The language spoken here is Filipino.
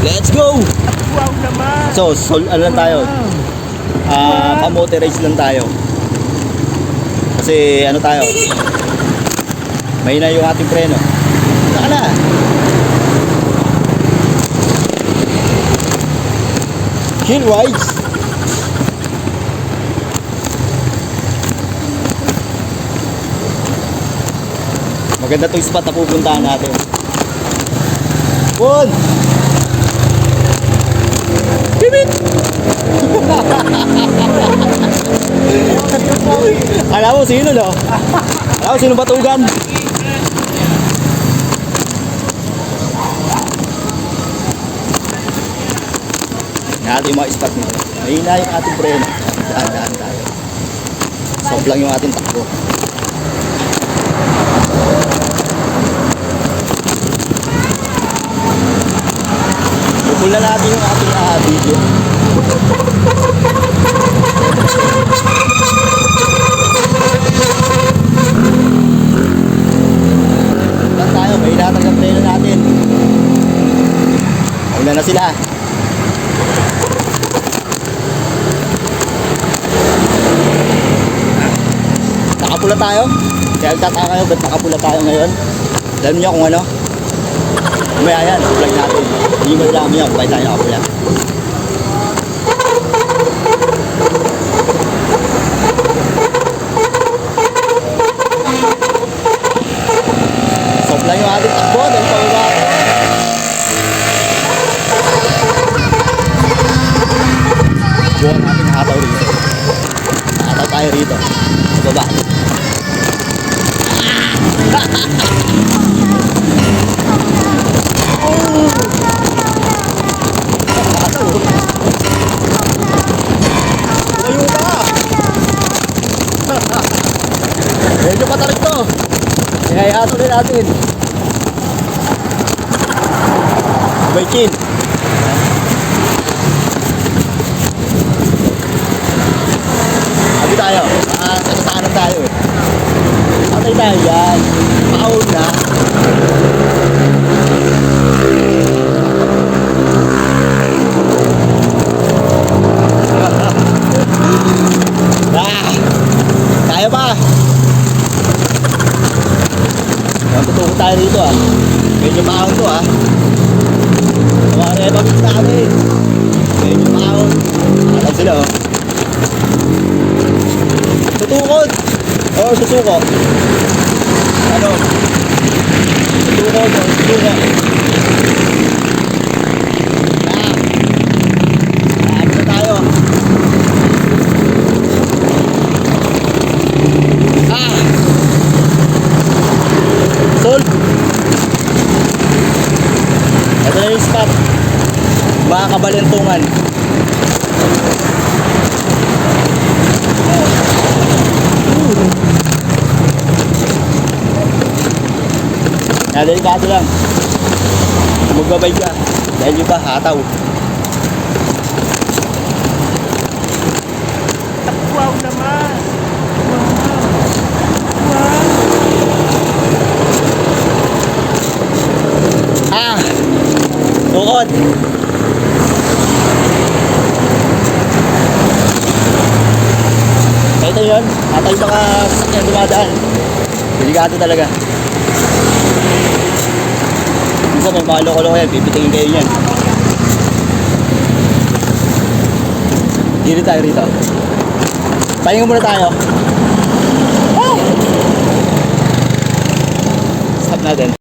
Let's go! Wow naman. So, sol, ano lang tayo? Ah, kamote race lang tayo. Kasi ano tayo? Mahina yung ating preno. Saka na. Chill rides. Maganda tong spot na pupuntahan natin. One! Alam mo sino no? Alam mo sino batugan? Natin yung mga spot nito. Mahina yung ating preno. Daan-daan tayo. Soft lang yung ating takbo. Pupul na natin yung ating ah, video. Lang tayo, may inatag ang preno natin. Una na sila. Nakapula tayo. Kaya nagtataka kayo, ba't nakapula tayo ngayon? Alam niyo kung ano? Mamaya yan, vlog natin. Hindi mo lang niya, kung tayo nakapula. Tayo rito. Sa baba. Layo pa! Medyo patarik to. Iato rin natin. May chin. Tayo. Ah, kasasaanan tayo eh. Patay tayo yan. Paul na. Ah! Kaya ba? Magtutuko tayo dito ah. Medyo maahon to ah. Reba mix namin. Medyo maahon. Alam sila oh. Tutukod! Oo, susuko. Ano? Tutukod o susuko. Ah! Ah! Ito na yung spot. Mga kabalentungan. Delikado lang. Magbabay ka. Dahil iba, hataw. Wow naman. Wow. Ah! Tukod! Ito yun. Atay mga sasakyan dumadaan. Delikado talaga. Minsan may mga loko-loko yan. Pipitingin kayo yan. Dito tayo rito. Pahinga muna tayo. Ah! Stop natin.